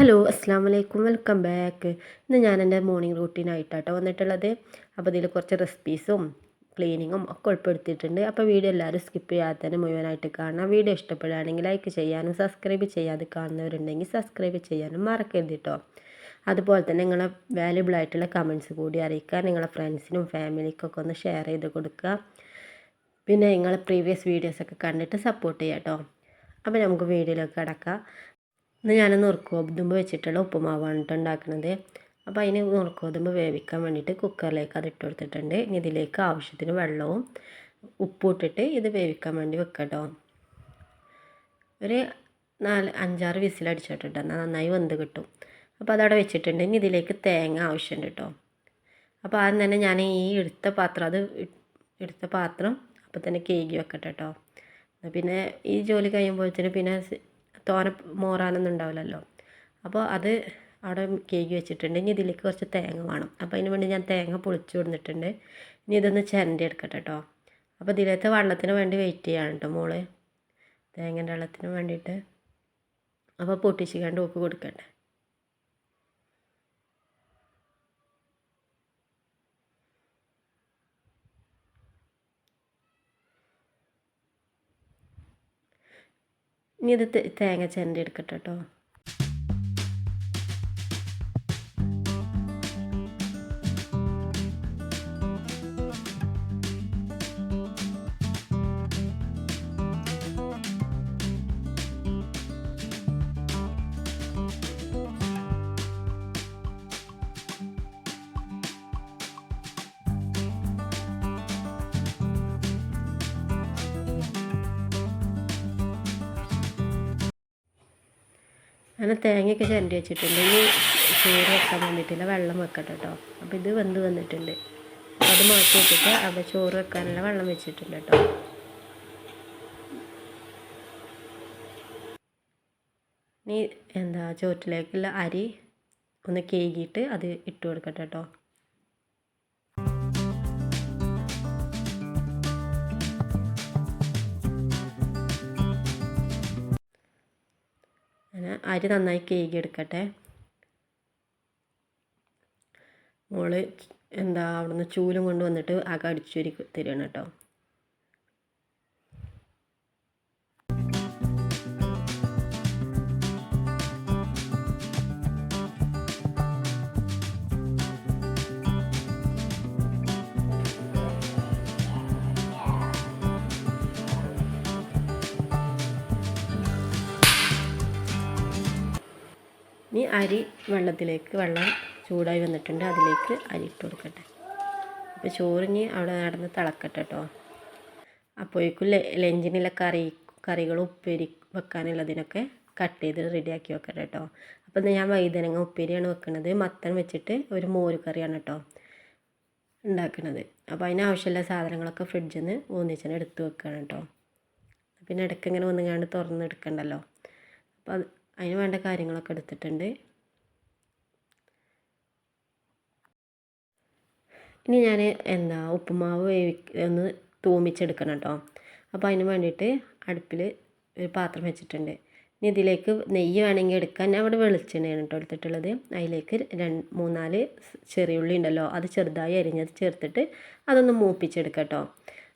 Hello അസ്സാം വലൈക്കും welcome back. ഇന്ന് ഞാൻ എന്റെ മോർണിംഗ് റൂട്ടീനായിട്ടാട്ടോ വന്നിട്ടുള്ളത്. അപ്പോൾ ഇതിൽ കുറച്ച് റെസിപ്പീസും ക്ലീനിങ്ങും ഒക്കെ ഉൾപ്പെടുത്തിയിട്ടുണ്ട്. അപ്പോൾ വീഡിയോ എല്ലാവരും സ്കിപ്പ് ചെയ്യാതെ തന്നെ മുഴുവനായിട്ട് കാണാം വീഡിയോ ഇഷ്ടപ്പെടുകയാണെങ്കിൽ ലൈക്ക് ചെയ്യാനും സബ്സ്ക്രൈബ് ചെയ്യാതെ കാണുന്നവരുണ്ടെങ്കിൽ സബ്സ്ക്രൈബ് ചെയ്യാനും മറക്കരുത് കേട്ടോ അതുപോലെ തന്നെ നിങ്ങളെ വാല്യുബിൾ ആയിട്ടുള്ള കമൻസ് കൂടി അറിയിക്കുക. നിങ്ങളെ ഫ്രണ്ട്സിനും ഫാമിലിക്കൊക്കെ ഒന്ന് ഷെയർ ചെയ്ത് കൊടുക്കുക. പിന്നെ നിങ്ങളെ പ്രീവിയസ് വീഡിയോസൊക്കെ കണ്ടിട്ട് സപ്പോർട്ട് ചെയ്യാം കേട്ടോ അപ്പോൾ നമുക്ക് വീഡിയോയിലേക്ക് കിടക്കാം. ഇന്ന് ഞാൻ നുറുക്കോതുമ്പ് വെച്ചിട്ടുള്ള ഉപ്പുമാവാണ് കേട്ടോ ഉണ്ടാക്കുന്നത്. അപ്പോൾ അതിന് നുറുക്കോതുമ്പ് വേവിക്കാൻ വേണ്ടിയിട്ട് കുക്കറിലേക്ക് അത് ഇട്ട് കൊടുത്തിട്ടുണ്ട്. ഇനി ഇതിലേക്ക് ആവശ്യത്തിന് വെള്ളവും ഉപ്പും ഇട്ടിട്ട് ഇത് വേവിക്കാൻ വേണ്ടി വെക്കട്ടോ ഒരു നാല് അഞ്ചാറ് വിസിലടിച്ചിട്ടുണ്ട് എന്നാൽ നന്നായി വെന്ത് കിട്ടും. അപ്പോൾ അതവിടെ വെച്ചിട്ടുണ്ട്. ഇനി ഇതിലേക്ക് തേങ്ങ ആവശ്യമുണ്ട് കേട്ടോ അപ്പോൾ ആദ്യം തന്നെ ഞാൻ ഈ എടുത്ത പാത്രം അത് എടുത്ത പാത്രം അപ്പോൾ തന്നെ കേകി വെക്കട്ടെ കേട്ടോ പിന്നെ ഈ ജോലി കഴിയുമ്പോഴത്തേന് പിന്നെ തോന മോറാനൊന്നും ഉണ്ടാവില്ലല്ലോ. അപ്പോൾ അത് അവിടെ കേക്ക് വെച്ചിട്ടുണ്ട്. ഇനി ഇതിലേക്ക് കുറച്ച് തേങ്ങ വേണം. അപ്പോൾ അതിന് വേണ്ടി ഞാൻ തേങ്ങ പൊളിച്ചു കൊടുത്തിട്ടുണ്ട്. ഇനി ഇതൊന്ന് ചിരണ്ടി എടുക്കട്ടെ കേട്ടോ. അപ്പോൾ ഇതിലത്തെ വെള്ളത്തിന് വേണ്ടി വെയിറ്റ് ചെയ്യാണ് കേട്ടോ മോൾ. തേങ്ങന്റെ വെള്ളത്തിന് വേണ്ടിയിട്ട്. അപ്പോൾ പൊട്ടിച്ച് കണ്ട് ഉപ്പ് കൊടുക്കണ്ടേ ഇനി ഇത് തേങ്ങ ചിരണ്ടി എടുക്കട്ടെ കേട്ടോ അങ്ങനെ തേങ്ങയൊക്കെ ചിരണ്ടി വെച്ചിട്ടുണ്ട്. ഇനി ചോറ് വെക്കാൻ വേണ്ടിയിട്ടില്ല വെള്ളം വെക്കട്ടെ കേട്ടോ അപ്പോൾ ഇത് വെന്ത് വന്നിട്ടുണ്ട്. അത് മാറ്റി വെച്ചിട്ട് അവിടെ ചോറ് വെക്കാനുള്ള വെള്ളം വെച്ചിട്ടുണ്ട് കേട്ടോ ഇനി എന്താ ചോറ്റിലേക്കുള്ള അരി ഒന്ന് കേകിയിട്ട് അത് ഇട്ട് കൊടുക്കട്ടെ കേട്ടോ അരി നന്നായി കേകി എടുക്കട്ടെ മോൾ എന്താ അവിടുന്ന് ചൂലും കൊണ്ടുവന്നിട്ട് ആകെ തരികയാണ് കേട്ടോ. ഇനി അരി വെള്ളത്തിലേക്ക് വെള്ളം ചൂടായി വന്നിട്ടുണ്ട്. അതിലേക്ക് അരി ഇട്ട് കൊടുക്കട്ടെ. അപ്പോൾ ചോറിന് അവിടെ നടന്ന് തിളക്കട്ടെ കേട്ടോ. അപ്പോഴേക്കും ലഞ്ചിനുള്ള കറി കറികൾ ഉപ്പേരി വെക്കാനുള്ളതിനൊക്കെ കട്ട് ചെയ്ത് റെഡിയാക്കി വെക്കട്ടെ കേട്ടോ. അപ്പോൾ ഞാൻ വൈതനങ്ങ ഉപ്പേരിയാണ് വെക്കുന്നത്. മത്തൻ വെച്ചിട്ട് ഒരു മോര് കറിയാണ് കേട്ടോ ഉണ്ടാക്കുന്നത്. അപ്പോൾ അതിനാവശ്യമുള്ള സാധനങ്ങളൊക്കെ ഫ്രിഡ്ജിൽ നിന്ന് ഒന്നിച്ചനെ എടുത്ത് വെക്കുകയാണ് കേട്ടോ. പിന്നെ ഇടയ്ക്ക് ഇങ്ങനെ ഒന്നുകാണ്ട് തുറന്നെടുക്കണ്ടല്ലോ അപ്പോൾ അത് അതിന് വേണ്ട കാര്യങ്ങളൊക്കെ എടുത്തിട്ടുണ്ട്. ഇനി ഞാൻ എന്താ ഉപ്പുമാവ് ഒന്ന് തൂമിച്ചെടുക്കണം കേട്ടോ അപ്പോൾ അതിന് വേണ്ടിയിട്ട് അടുപ്പിൽ ഒരു പാത്രം വെച്ചിട്ടുണ്ട്. ഇനി ഇതിലേക്ക് നെയ്യ് വേണമെങ്കിൽ എടുക്കാൻ ഞാൻ ഇവിടെ വെളിച്ചെണ്ണയാണ് കേട്ടോ എടുത്തിട്ടുള്ളത്. അതിലേക്ക് രണ്ട് മൂന്നാൽ ചെറിയുള്ളി ഉണ്ടല്ലോ അത് ചെറുതായി അരിഞ്ഞത് ചേർത്തിട്ട് അതൊന്ന് മൂപ്പിച്ചെടുക്കാം കേട്ടോ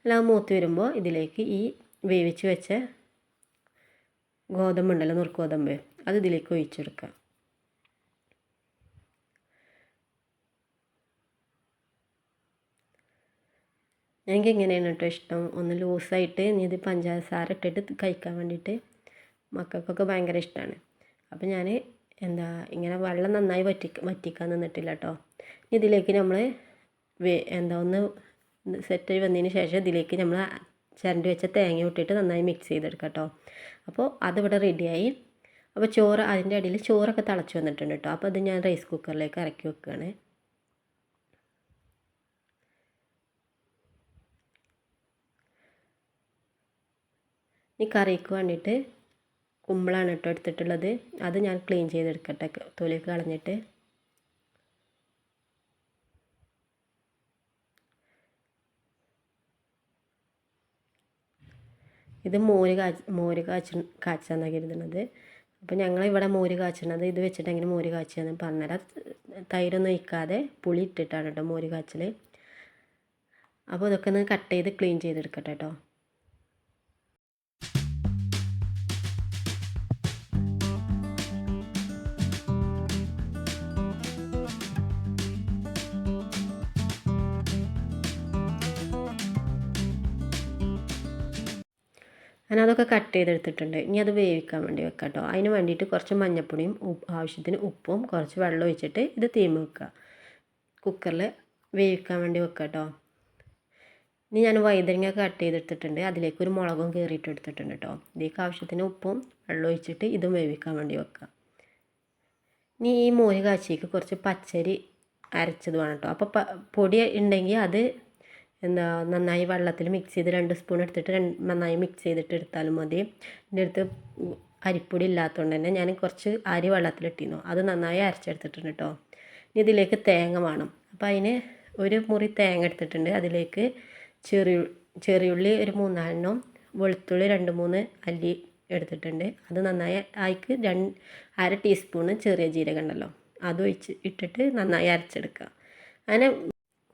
അല്ലാതെ മൂത്ത് വരുമ്പോൾ ഇതിലേക്ക് ഈ വേവിച്ച് വെച്ച ഗോതമ്പുണ്ടല്ലോ നുറുക്കോതമ്പ് അത് ഇതിലേക്ക് ഒഴിച്ചെടുക്കുക. എനിക്ക് എങ്ങനെയാണ് കേട്ടോ ഇഷ്ടം? ഒന്ന് ലൂസായിട്ട് ഇനി ഇത് പഞ്ചസാര ഇട്ടിട്ട് കഴിക്കാൻ വേണ്ടിയിട്ട് മക്കൾക്കൊക്കെ ഭയങ്കര ഇഷ്ടമാണ് അപ്പോൾ ഞാൻ എന്താ ഇങ്ങനെ വെള്ളം നന്നായി വറ്റി വറ്റിക്കാൻ നിന്നിട്ടില്ല കേട്ടോ ഇതിലേക്ക് നമ്മൾ എന്താ ഒന്ന് സെറ്റായി വന്നതിന് ശേഷം ഇതിലേക്ക് നമ്മൾ ചിരണ്ടി വെച്ച തേങ്ങ ഇട്ടിട്ട് നന്നായി മിക്സ് ചെയ്തെടുക്കാം കേട്ടോ അപ്പോൾ അതിവിടെ റെഡിയായി അപ്പോൾ ചോറ് അതിന്റെ അടിയിൽ ചോറൊക്കെ തിളച്ച് വന്നിട്ടുണ്ട് കേട്ടോ. അപ്പോൾ അത് ഞാൻ റൈസ് കുക്കറിലേക്ക് ഇറക്കി വെക്കുകയാണ്. ഈ കറിക്ക് വേണ്ടിയിട്ട് കുമ്പളാണ് കേട്ടോ എടുത്തിട്ടുള്ളത്. അത് ഞാൻ ക്ലീൻ ചെയ്തെടുക്കട്ടെ. തൊലിയൊക്കെ കളഞ്ഞിട്ട്. ഇത് മോര് കാച്ച് മോര് കാച്ച കാച്ചാന്നാണ് കരുതുന്നത് അപ്പോൾ ഞങ്ങളിവിടെ മോര് കാച്ചണത് ഇത് വെച്ചിട്ട് എങ്ങനെ മോര് കാച്ചിയെന്ന് പറഞ്ഞുതരാം തൈരൊന്നും ഒഴിക്കാതെ പുളി ഇട്ടിട്ടാണ് കേട്ടോ മോര് കാച്ചൽ അപ്പോൾ ഇതൊക്കെ ഒന്ന് കട്ട് ചെയ്ത് ക്ലീൻ ചെയ്തെടുക്കട്ടെ കേട്ടോ ഞാൻ അതൊക്കെ കട്ട് ചെയ്തെടുത്തിട്ടുണ്ട്. ഇനി അത് വേവിക്കാൻ വേണ്ടി വെക്കാം കേട്ടോ അതിന് വേണ്ടിയിട്ട് കുറച്ച് മഞ്ഞപ്പൊടിയും ആവശ്യത്തിന് ഉപ്പും കുറച്ച് വെള്ളം ഒഴിച്ചിട്ട് ഇത് തീമ വെക്കുക കുക്കറിൽ വേവിക്കാൻ വേണ്ടി വെക്കാം കേട്ടോ ഇനി ഞാൻ വൈതനങ്ങ കട്ട് ചെയ്തെടുത്തിട്ടുണ്ട്. അതിലേക്ക് ഒരു മുളകും കയറിയിട്ട് എടുത്തിട്ടുണ്ട് കേട്ടോ ഇതിലേക്ക് ആവശ്യത്തിന് ഉപ്പും വെള്ളം ഒഴിച്ചിട്ട് ഇതും വേവിക്കാൻ വേണ്ടി വെക്കുക. ഇനി ഈ മോര് കാച്ചിക്ക് കുറച്ച് പച്ചരി അരച്ചത് വേണം കേട്ടോ അപ്പോൾ പൊടി ഉണ്ടെങ്കിൽ അത് എന്താ നന്നായി വെള്ളത്തിൽ മിക്സ് ചെയ്ത് രണ്ട് സ്പൂൺ എടുത്തിട്ട് രണ്ട് നന്നായി മിക്സ് ചെയ്തിട്ട് എടുത്താലും മതി. എന്റെ അടുത്ത് അരിപ്പൊടി ഇല്ലാത്തതുകൊണ്ട് തന്നെ ഞാൻ കുറച്ച് അരി വെള്ളത്തിലിട്ടിരുന്നു അത് നന്നായി അരച്ചെടുത്തിട്ടുണ്ട് കേട്ടോ ഇനി ഇതിലേക്ക് തേങ്ങ വേണം. അപ്പോൾ അതിന് ഒരു മുറി തേങ്ങ എടുത്തിട്ടുണ്ട്. അതിലേക്ക് ചെറിയ ചെറിയുള്ളി ഒരു മൂന്നാലെണ്ണം വെളുത്തുള്ളി രണ്ട് മൂന്ന് അല്ലി എടുത്തിട്ടുണ്ട്. അത് നന്നായി അതിക്ക് രണ്ട് അര ടീസ്പൂണ് ചെറിയ ജീരകം ഉണ്ടല്ലോ അത് ഒഴിച്ച് ഇട്ടിട്ട് നന്നായി അരച്ചെടുക്കുക. അങ്ങനെ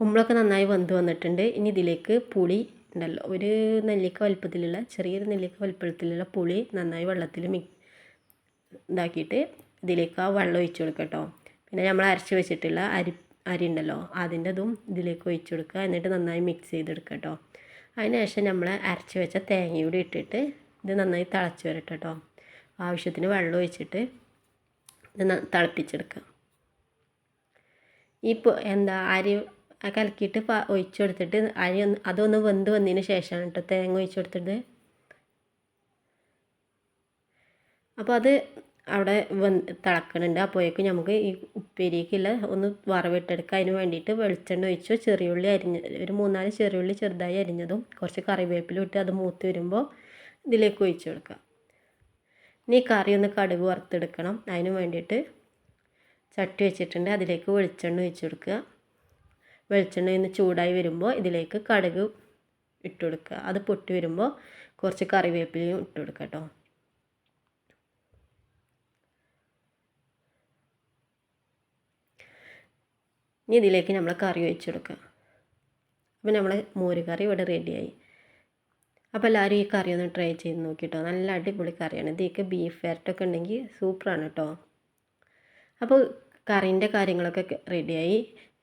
കുമ്പളൊക്കെ നന്നായി വെന്ത് വന്നിട്ടുണ്ട്. ഇനി ഇതിലേക്ക് പുളി ഉണ്ടല്ലോ. ഒരു നെല്ലിക്ക വലുപ്പത്തിലുള്ള ചെറിയൊരു നെല്ലിക്ക വലുപ്പത്തിലുള്ള പുളി നന്നായി വെള്ളത്തിൽ മി ഇതാക്കിയിട്ട് ഇതിലേക്ക് ആ വെള്ളം ഒഴിച്ച് കൊടുക്കുക കേട്ടോ. പിന്നെ നമ്മൾ അരച്ച് വെച്ചിട്ടുള്ള അരി അരി ഉണ്ടല്ലോ അതിന്റെ ഇതും ഇതിലേക്ക് ഒഴിച്ച് കൊടുക്കുക. എന്നിട്ട് നന്നായി മിക്സ് ചെയ്തെടുക്കുക കേട്ടോ. അതിന് ശേഷം നമ്മൾ അരച്ച് വെച്ച തേങ്ങ കൂടി ഇട്ടിട്ട് ഇത് നന്നായി തിളച്ച് വരട്ടെ കേട്ടോ. ആവശ്യത്തിന് വെള്ളം ഒഴിച്ചിട്ട് ഇത് തിളപ്പിച്ചെടുക്കുക. ഇപ്പോൾ എന്താ അരി കലക്കിയിട്ട് ഒഴിച്ചു കൊടുത്തിട്ട് അരി ഒന്ന് അതൊന്ന് വെന്ത് വന്നതിന് ശേഷമാണ് കേട്ടോ തേങ്ങ ഒഴിച്ചു കൊടുത്തിട്ട് അപ്പോൾ അത് അവിടെ വന്ന് തിളക്കണുണ്ട്. അപ്പോഴേക്കും നമുക്ക് ഈ ഉപ്പേരിക്കുള്ള ഒന്ന് വറവിട്ടെടുക്കുക അതിന് വേണ്ടിയിട്ട് വെളിച്ചെണ്ണ ഒഴിച്ചു ചെറിയുള്ളി അരിഞ്ഞ ഒരു മൂന്നാൽ ചെറിയുള്ളി ചെറുതായി അരിഞ്ഞതും കുറച്ച് കറിവേപ്പിലും ഇട്ട് അത് മൂത്ത് വരുമ്പോൾ ഇതിലേക്ക് ഒഴിച്ചു കൊടുക്കുക ഇനി കറി ഒന്ന് കടുക് വറുത്തെടുക്കണം. അതിന് വേണ്ടിയിട്ട് ചട്ടി വെച്ചിട്ടുണ്ട്. അതിലേക്ക് വെളിച്ചെണ്ണ ഒഴിച്ചു കൊടുക്കുക വെളിച്ചെണ്ണ ഒന്ന് ചൂടായി വരുമ്പോൾ ഇതിലേക്ക് കടുക് ഇട്ട് കൊടുക്കുക. അത് പൊട്ടി വരുമ്പോൾ കുറച്ച് കറിവേപ്പിലയും ഇട്ട് കൊടുക്കുക കേട്ടോ ഇനി ഇതിലേക്ക് നമ്മൾ കറി വെച്ച് കൊടുക്കുക. അപ്പോൾ നമ്മളെ മോര് കറി ഇവിടെ റെഡിയായി അപ്പോൾ എല്ലാവരും ഈ കറി ഒന്ന് ട്രൈ ചെയ്ത് നോക്കിട്ടോ നല്ല അടിപൊളി കറിയാണ്. ഇതിലേക്ക് ബീഫ് ഫാറ്റൊക്കെ ഉണ്ടെങ്കിൽ സൂപ്പറാണ് കേട്ടോ അപ്പോൾ കറിന്റെ കാര്യങ്ങളൊക്കെ റെഡിയായി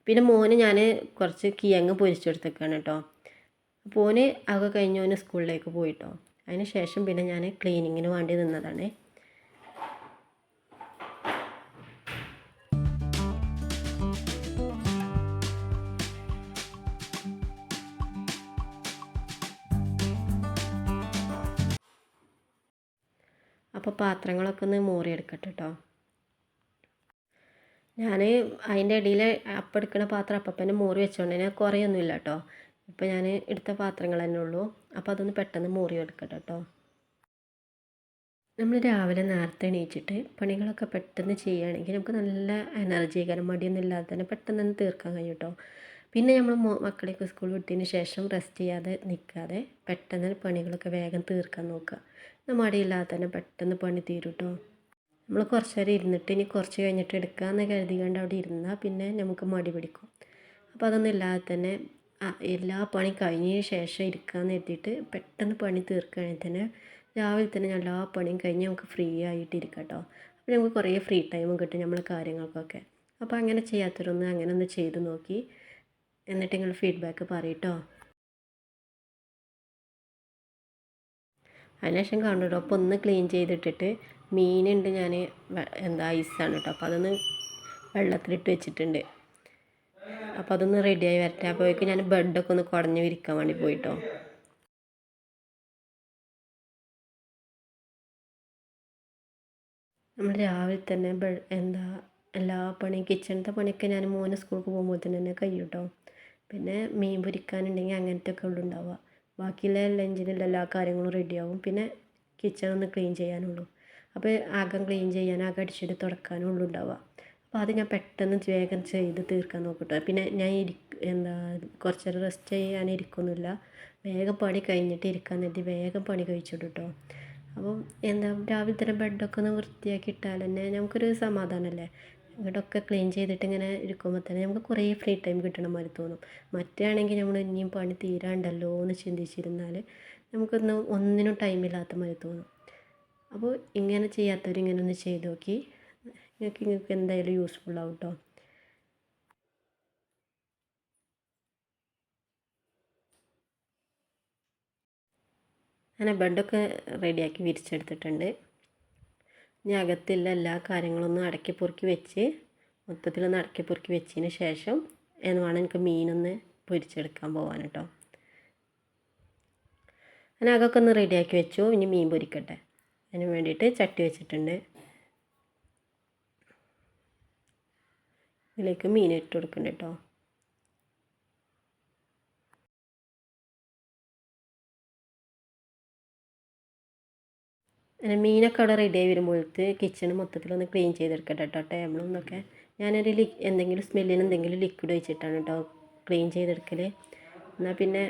പിന്നെ മോന് ഞാൻ കുറച്ച് കിഴങ്ങ് പൊരിച്ചെടുത്തേക്കാണ് കേട്ടോ. അപ്പോൾ ഓന് അതൊക്കെ കഴിഞ്ഞ് ഓന് സ്കൂളിലേക്ക് പോയിട്ടോ. അതിന് ശേഷം പിന്നെ ഞാൻ ക്ലീനിങ്ങിന് വേണ്ടി നിന്നതാണ്. അപ്പോൾ പാത്രങ്ങളൊക്കെ ഒന്ന് മോറിയെടുക്കട്ടെ കേട്ടോ. ഞാൻ അതിന്റെ ഇടയിൽ അപ്പം എടുക്കുന്ന പാത്രം അപ്പം തന്നെ മോറി വെച്ചുകൊണ്ട് തന്നെ കുറയൊന്നുമില്ല കേട്ടോ ഇപ്പം ഞാൻ എടുത്ത പാത്രങ്ങൾ തന്നെ ഉള്ളൂ. അപ്പോൾ അതൊന്ന് പെട്ടെന്ന് മോറി എടുക്കട്ടെ കേട്ടോ നമ്മൾ രാവിലെ നേരത്തെ എണീച്ചിട്ട് പണികളൊക്കെ പെട്ടെന്ന് ചെയ്യുകയാണെങ്കിൽ നമുക്ക് നല്ല എനർജികരം മടിയൊന്നും ഇല്ലാതെ തന്നെ പെട്ടെന്ന് തന്നെ തീർക്കാൻ കഴിയും കേട്ടോ പിന്നെ നമ്മൾ മക്കളെയൊക്കെ സ്കൂൾ വിട്ടതിന് ശേഷം റെസ്റ്റ് ചെയ്യാതെ നിൽക്കാതെ പെട്ടെന്ന് പണികളൊക്കെ വേഗം തീർക്കാൻ നോക്കുക. മടിയില്ലാതെ തന്നെ പെട്ടെന്ന് പണി തീരും കേട്ടോ നമ്മൾ കുറച്ച് നേരം ഇരുന്നിട്ട് ഇനി കുറച്ച് കഴിഞ്ഞിട്ട് എടുക്കാമെന്ന് കരുതി കണ്ട് അവിടെ ഇരുന്നാൽ പിന്നെ നമുക്ക് മടി പിടിക്കും. അപ്പോൾ അതൊന്നും ഇല്ലാതെ തന്നെ എല്ലാ പണി കഴിഞ്ഞതിന് ശേഷം ഇരിക്കാമെന്ന് എത്തിയിട്ട് പെട്ടെന്ന് പണി തീർക്കുകയാണെങ്കിൽ തന്നെ രാവിലെ തന്നെ എല്ലാ പണിയും കഴിഞ്ഞ് നമുക്ക് ഫ്രീ ആയിട്ട് ഇരിക്കാം കേട്ടോ. അപ്പോൾ നമുക്ക് കുറേ ഫ്രീ ടൈമും കിട്ടും നമ്മളെ കാര്യങ്ങൾക്കൊക്കെ. അപ്പോൾ അങ്ങനെ ചെയ്യാത്തവരൊന്ന് അങ്ങനെ ഒന്ന് ചെയ്ത് നോക്കി എന്നിട്ട് നിങ്ങൾ ഫീഡ്ബാക്ക് പറയട്ടോ അതിനുശേഷം അപ്പോൾ ഒന്ന് ക്ലീൻ ചെയ്തിട്ടിട്ട് മീനുണ്ട് ഞാൻ എന്താ ഐസാണ് കേട്ടോ. അപ്പോൾ അതൊന്ന് വെള്ളത്തിലിട്ട് വെച്ചിട്ടുണ്ട്. അപ്പോൾ അതൊന്ന് റെഡിയായി വരട്ടെ. അപ്പോഴേക്കും ഞാൻ ബെഡൊക്കെ ഒന്ന് കുടഞ്ഞ് വിരിക്കാൻ വേണ്ടി പോയിട്ടോ. നമ്മൾ രാവിലെ തന്നെ എന്താ എല്ലാ പണിയും കിച്ചണത്തെ പണിയൊക്കെ ഞാൻ മോനെ സ്കൂൾക്ക് പോകുമ്പോൾ തന്നെ കഴിയും കേട്ടോ പിന്നെ മീൻ പൊരിക്കാനുണ്ടെങ്കിൽ അങ്ങനത്തെ ഒക്കെ ഉണ്ടാവുക. ബാക്കിയുള്ള ലഞ്ചിനുള്ള എല്ലാ കാര്യങ്ങളും റെഡിയാവും പിന്നെ കിച്ചൺ ഒന്ന് ക്ലീൻ ചെയ്യാനുള്ളൂ. അപ്പോൾ അകം ക്ലീൻ ചെയ്യാൻ ആകെ അടിച്ചിട്ട് തുടക്കാനും ഉള്ളു ഉണ്ടാവുക. അപ്പോൾ അത് ഞാൻ പെട്ടെന്ന് വേഗം ചെയ്ത് തീർക്കാൻ നോക്കട്ടോ. പിന്നെ ഞാൻ ഇരി എന്താ കുറച്ച് നേരം റെസ്റ്റ് ചെയ്യാൻ ഇരിക്കുന്നില്ല. വേഗം പണി കഴിഞ്ഞിട്ട് ഇരിക്കാൻ നേരത്തി വേഗം പണി കഴിച്ചിട്ട് കേട്ടോ അപ്പം എന്താ രാവിലെ തന്നെ ബെഡൊക്കെ ഒന്ന് വൃത്തിയാക്കി ഇട്ടാൽ തന്നെ നമുക്കൊരു സമാധാനമല്ലേ? ഇങ്ങോട്ടൊക്കെ ക്ലീൻ ചെയ്തിട്ട് ഇങ്ങനെ ഇരിക്കുമ്പോൾ തന്നെ നമുക്ക് കുറേ ഫ്രീ ടൈം കിട്ടണ മാതിരി തോന്നും. മറ്റാണെങ്കിൽ നമ്മൾ ഇനിയും പണി തീരാണ്ടല്ലോ എന്ന് ചിന്തിച്ചിരുന്നാൽ നമുക്കൊന്നും ഒന്നിനും ടൈമില്ലാത്ത മാതിരി തോന്നും. അപ്പോൾ ഇങ്ങനെ ചെയ്യാത്തവർ ഇങ്ങനെ ഒന്ന് ചെയ്ത് നോക്കി. നിങ്ങൾക്ക് നിങ്ങൾക്ക് എന്തായാലും യൂസ്ഫുൾ ആവും കേട്ടോ അങ്ങനെ ബെഡൊക്കെ റെഡിയാക്കി വിരിച്ചെടുത്തിട്ടുണ്ട്. ഇനി അകത്തുള്ള എല്ലാ കാര്യങ്ങളൊന്നും അടക്കി പൊറുക്കി വെച്ച് മൊത്തത്തിലൊന്ന് അടക്കി പൊറുക്കി വെച്ചതിന് ശേഷം എന്ന് വേണം എനിക്ക് മീനൊന്ന് പൊരിച്ചെടുക്കാൻ പോകാൻ കേട്ടോ അങ്ങനെ അതൊക്കെ ഒന്ന് റെഡിയാക്കി വെച്ചു. ഇനി മീൻ പൊരിക്കട്ടെ. അതിന് വേണ്ടിയിട്ട് ചട്ടി വെച്ചിട്ടുണ്ട്. ഇതിലേക്ക് മീൻ ഇട്ട് കൊടുക്കുന്നുണ്ട് കേട്ടോ. അങ്ങനെ മീനൊക്കെ അവിടെ റെഡി ആയി വരുമ്പോഴത്ത് കിച്ചൺ മൊത്തത്തിലൊന്ന് ക്ലീൻ ചെയ്തെടുക്കട്ടെ കേട്ടോ ടേബിളും എന്നൊക്കെ ഞാനൊരു ലി എന്തെങ്കിലും സ്മെല്ലിന് എന്തെങ്കിലും ലിക്വിഡ് വെച്ചിട്ടാണ് കേട്ടോ ക്ലീൻ ചെയ്തെടുക്കൽ എന്നാൽ പിന്നെ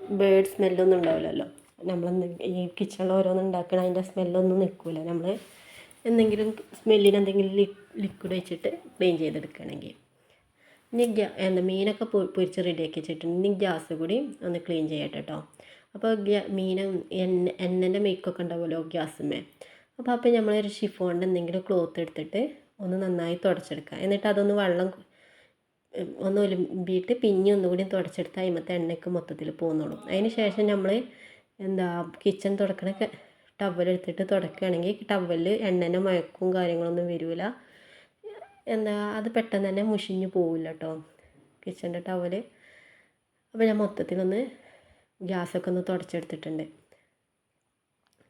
ബേഡ് സ്മെല്ലൊന്നും ഉണ്ടാവില്ലല്ലോ. നമ്മൾ ഈ കിച്ചണിൽ ഓരോന്ന് ഉണ്ടാക്കണ അതിന്റെ സ്മെല്ലൊന്നും നിൽക്കില്ല നമ്മൾ എന്തെങ്കിലും സ്മെല്ലിന് എന്തെങ്കിലും ലിക്വിഡ് വെച്ചിട്ട് ക്ലീൻ ചെയ്തെടുക്കുകയാണെങ്കിൽ ഇനി ഗ്യാ എന്താ മീനൊക്കെ പൊരിച്ച് റെഡിയാക്കി വെച്ചിട്ടുണ്ട്. ഇനി ഗ്യാസ് കൂടി ഒന്ന് ക്ലീൻ ചെയ്യട്ടെ കേട്ടോ അപ്പോൾ ഗ്യാ മീനും എണ്ണ എണ്ണന്റെ മേക്കൊക്കെ ഉണ്ടാവുമല്ലോ ഗ്യാസുമേ അപ്പോൾ അപ്പോൾ നമ്മളൊരു ഷിഫോണിന്റെ എന്തെങ്കിലും ക്ലോത്ത് എടുത്തിട്ട് ഒന്ന് നന്നായി തുടച്ചെടുക്കുക എന്നിട്ട് അതൊന്ന് വെള്ളം ഒന്ന് ഒലുമ്പിയിട്ട് പിന്നെ ഒന്നുകൂടി തുടച്ചെടുത്ത് അതിമത്തെ എണ്ണയ്ക്ക് മൊത്തത്തിൽ പോകുന്നുള്ളൂ അതിന് ശേഷം നമ്മൾ എന്താ കിച്ചൺ തുടക്കണ ടവലെടുത്തിട്ട് തുടക്കുകയാണെങ്കിൽ ടവലിൽ എണ്ണനെ മയക്കും കാര്യങ്ങളൊന്നും വരില്ല എന്താ അത് പെട്ടെന്ന് തന്നെ മുഷിഞ്ഞ് പോവില്ല കേട്ടോ കിച്ചന്റെ ടവൽ അപ്പോൾ ഞാൻ മൊത്തത്തിലൊന്ന് ഗ്യാസൊക്കെ ഒന്ന് തുടച്ചെടുത്തിട്ടുണ്ട്.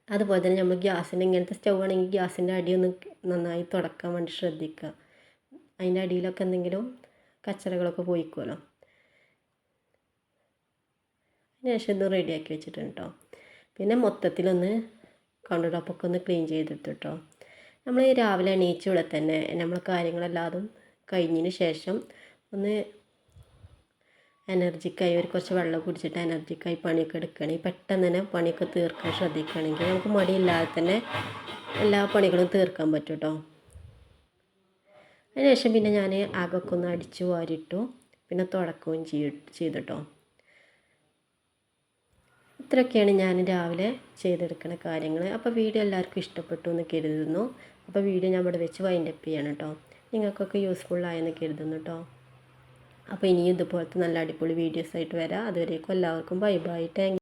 അതുപോലെ തന്നെ നമ്മൾ ഗ്യാസിന്റെ ഇങ്ങനത്തെ സ്റ്റൗ ആണെങ്കിൽ ഗ്യാസിന്റെ അടിയൊന്ന് നന്നായി തുടക്കാൻ വേണ്ടി ശ്രദ്ധിക്കുക അതിന്റെ അടിയിലൊക്കെ എന്തെങ്കിലും കച്ചറകളൊക്കെ പോയിക്കുമല്ലോ അതിന് ശേഷം റെഡിയാക്കി വെച്ചിട്ടുണ്ട് കേട്ടോ പിന്നെ മൊത്തത്തിലൊന്ന് കൗണ്ടർ ഒന്ന് ക്ലീൻ ചെയ്തെടുത്തു കേട്ടോ നമ്മൾ രാവിലെ എണീച്ച ഇവിടെ തന്നെ നമ്മൾ കാര്യങ്ങളെല്ലാതും കഴിഞ്ഞതിന് ശേഷം ഒന്ന് എനർജിക്കായി ഒരു കുറച്ച് വെള്ളം കുടിച്ചിട്ട് എനർജിക്കായി പണിയൊക്കെ എടുക്കുകയാണെങ്കിൽ പെട്ടെന്ന് തന്നെ പണിയൊക്കെ തീർക്കാൻ ശ്രദ്ധിക്കുകയാണെങ്കിൽ നമുക്ക് മടിയില്ലാതെ തന്നെ എല്ലാ പണികളും തീർക്കാൻ പറ്റും കേട്ടോ അതിനുശേഷം പിന്നെ ഞാൻ അകക്കൊന്ന് അടിച്ചു വാരിട്ടു പിന്നെ തുടക്കുകയും ചെയ്തിട്ടോ. ഇത്രയൊക്കെയാണ് ഞാൻ രാവിലെ ചെയ്തെടുക്കുന്ന കാര്യങ്ങൾ. അപ്പോൾ വീഡിയോ എല്ലാവർക്കും ഇഷ്ടപ്പെട്ടു എന്ന് കരുതുന്നു. അപ്പോൾ വീഡിയോ ഞാൻ ഇവിടെ വെച്ച് വൈൻഡപ്പ് ചെയ്യണം കേട്ടോ നിങ്ങൾക്കൊക്കെ യൂസ്ഫുൾ കരുതുന്നു കേട്ടോ അപ്പോൾ ഇനിയും ഇതുപോലത്തെ നല്ല അടിപൊളി വീഡിയോസ് ആയിട്ട് വരാം. അതുവരേക്കും എല്ലാവർക്കും ബൈ ബൈ താങ്ക്